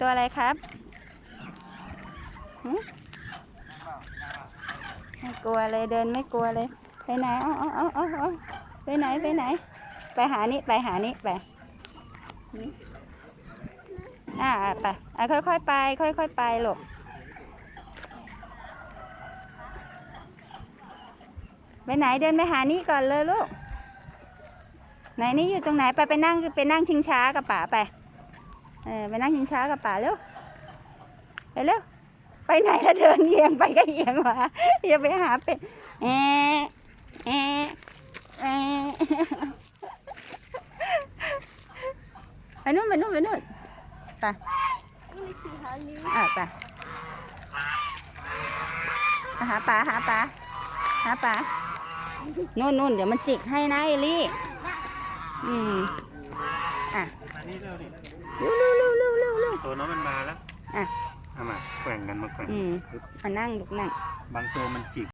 ตัวอะไรครับไม่กลัวเลยเดินไม่กลัวเลย ไปไหนเอ๋อาเอาเอาเอาไปไหนไปไหน ไปหานี่ไปหานี่ไปอ่าไปอะค่อยๆไป ค่อยๆไปหลูกไปไหนเดินไปหานี่ก่อนเลยลูกไหนนี่อยู่ตรงไหนไปไปนั่งไปนั่งชิงช้ากับป๋าไป เออไปนั่งชิงช้ากับป๋าเร็วไปเร็วไปไหนละเดินเอียงไปก็เอียงมาอย่าไปหาเป็ดแอะแอะแอะไปนู่นไปนู่นไปนู่นไปนี่คือหาลิ้วอะไปหาป๋าหาป๋าหาป๋านู่นนู่นเดี๋ยวมันจิกให้นะเอลี่อืม อะมานี่เร็วดิเร็วเร็วเร็วเร็วเร็วเร็วตัวน้องมันมาแล้วอะ เอามาแกว่งกันมาแกว่งอืมมานั่งลูกนั่ง บางตัวมันจิก